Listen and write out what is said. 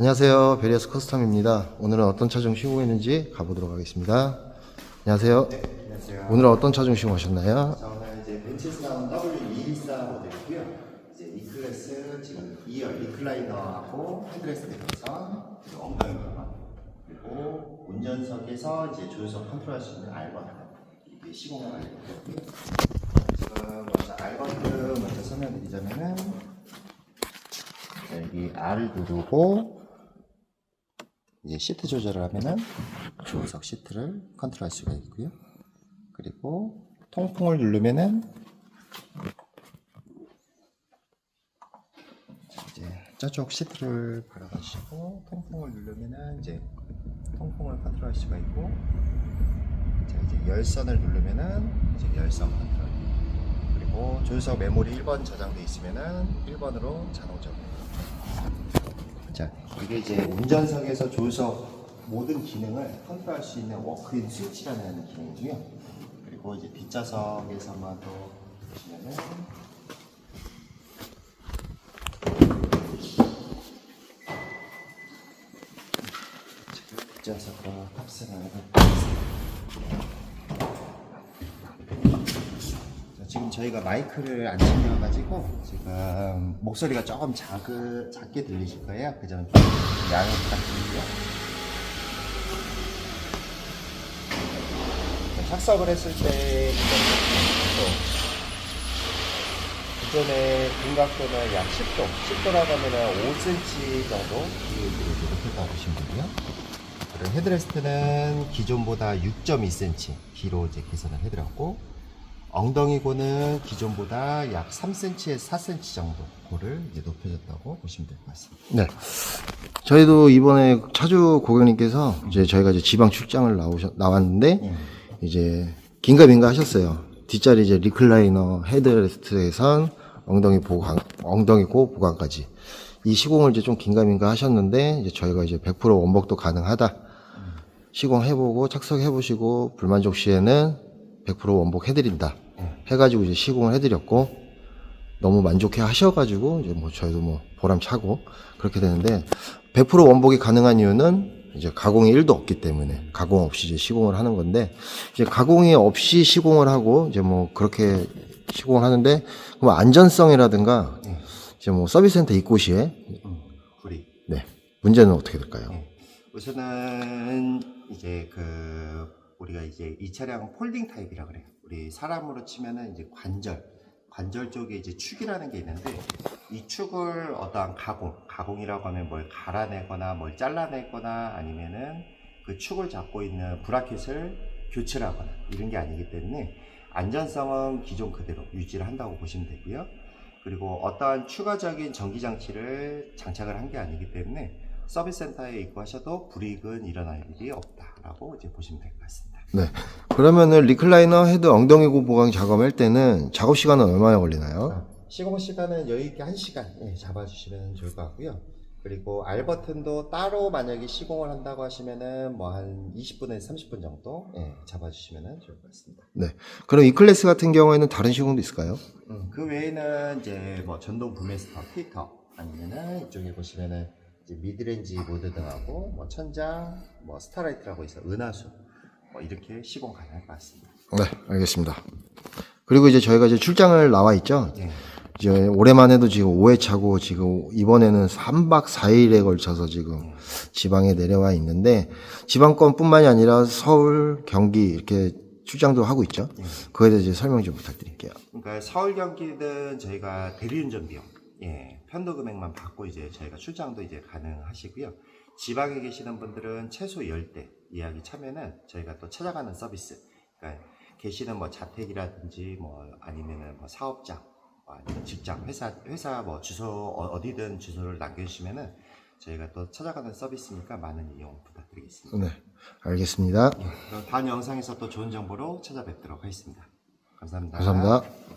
안녕하세요. 베리어스 커스텀입니다. 오늘은 어떤 차종 시공 했는지 가보도록 하겠습니다. 안녕하세요. 안녕하세요. 오늘은 어떤 차종 시공하셨나요? 자, 오늘 이제 나온 W214 모델이고요. 이제 E 클래스 지금 2열 리클라이너하고 대선, 그리고 엉덩이 부분, 그리고 운전석에서 이제 조수석 컨트롤할 수 있는 R 버튼 이게 시공을 알려드렸고요. 지금 먼저 R 버튼 먼저 설명드리자면은 자, 여기 R을 누르고 이제 시트 조절을 하면은 조수석 시트를 컨트롤할 수가 있고요. 그리고 통풍을 누르면은 자, 이제 저쪽 시트를 바라보시고 통풍을 누르면은 이제 통풍을 컨트롤할 수가 있고 자 이제 열선을 누르면은 이제 열선 컨트롤. 그리고 조수석 메모리 1번 저장돼 있으면은 1번으로 자동 적 용자 이게 이제 운전석에서 조수석 모든 기능을 컨트롤할 수 있는 워크인 스위치라는 기능이고요. 그리고 이제 뒷좌석에서만 또 보시면은 뒷좌석과. 자, 지금 저희가 마이크를 안 챙겨가지고 지금 목소리가 조금 작은, 작게 들리실 거예요. 그 점은 좀 양해 부탁드리고요. 착석을 했을 때 기존의 등각도는 약 10도, 10도라고 하면 5cm 정도 높였다고 보시면 되고요. 그리고 헤드레스트는 기존보다 6.2cm 길로 이제 개선을 해드렸고 엉덩이고는 기존보다 약 3cm에서 4cm 정도 고를 이제 높여줬다고 보시면 될 것 같습니다. 네. 저희도 이번에 차주 고객님께서 이제 저희가 이제 지방 출장을 나오셨, 나왔는데 이제 긴가민가 하셨어요. 뒷자리 이제 리클라이너 헤드레스트에선 엉덩이 보강, 엉덩이 고 보강까지. 이 시공을 이제 좀 긴가민가 하셨는데 이제 저희가 이제 100% 원복도 가능하다. 시공해보고 착석해보시고 불만족 시에는 100% 원복 해드린다. 해가지고 이제 시공을 해드렸고 너무 만족해 하셔가지고 이제 뭐 저희도 뭐 보람 차고 그렇게 되는데 100% 원복이 가능한 이유는 이제 가공이 1도 없기 때문에 가공 없이 이제 시공을 하는 건데 이제 가공이 없이 시공을 하고 이제 뭐 그렇게 시공을 하는데 그럼 안전성이라든가 이제 뭐 서비스 센터 입고시에 구리. 네 문제는 어떻게 될까요? 우선은 이제 그 우리가 이제 이 차량은 폴딩 타입이라 그래요. 우리 사람으로 치면은 이제 관절, 관절 쪽에 이제 축이라는 게 있는데 이 축을 어떠한 가공, 가공이라고 하면 뭘 갈아내거나 뭘 잘라내거나 아니면은 그 축을 잡고 있는 브라켓을 교체를 하거나 이런 게 아니기 때문에 안전성은 기존 그대로 유지를 한다고 보시면 되고요. 그리고 어떠한 추가적인 전기 장치를 장착을 한 게 아니기 때문에 서비스 센터에 입고하셔도 불이익은 일어날 일이 없다라고 이제 보시면 될 것 같습니다. 네 그러면은 리클라이너 헤드 엉덩이 고 보강 작업할 때는 작업 시간은 얼마나 걸리나요? 시공 시간은 여유 있게 1시간 예, 잡아주시면 좋을 것 같고요. 그리고 R 버튼도 따로 만약에 시공을 한다고 하시면은 뭐 한 20분에서 30분 정도 예, 잡아주시면 좋을 것 같습니다. 네 그럼 이 클래스 같은 경우에는 다른 시공도 있을까요? 음, 그 외에는 이제 뭐 전동 브메스터, 피터 아니면은 이쪽에 보시면은 미드렌지 모드 등하고 뭐 천장, 뭐 스타라이트라고 있어 은하수 뭐 이렇게 시공 가능할 것 같습니다. 네, 알겠습니다. 그리고 이제 저희가 이제 출장을 나와 있죠. 예. 이제 올해만 해도 지금 5회 차고 지금 이번에는 3박 4일에 걸쳐서 지금 지방에 내려와 있는데 지방권뿐만이 아니라 서울, 경기 이렇게 출장도 하고 있죠. 그거에 대해서 설명 좀 부탁드릴게요. 그러니까 서울 경기는 저희가 대리운전 비용, 예, 편도 금액만 받고 이제 저희가 출장도 이제 가능하시고요. 지방에 계시는 분들은 최소 10대 예약이 차면은 저희가 또 찾아가는 서비스, 그러니까 계시는 뭐 자택이라든지 뭐 아니면은 뭐 사업장, 뭐 아니면 직장, 회사, 회사 뭐 주소 어- 어디든 주소를 남겨주시면은 저희가 또 찾아가는 서비스니까 많은 이용 부탁드리겠습니다. 네, 알겠습니다. 그럼 다음 영상에서 또 좋은 정보로 찾아뵙도록 하겠습니다. 감사합니다. 감사합니다.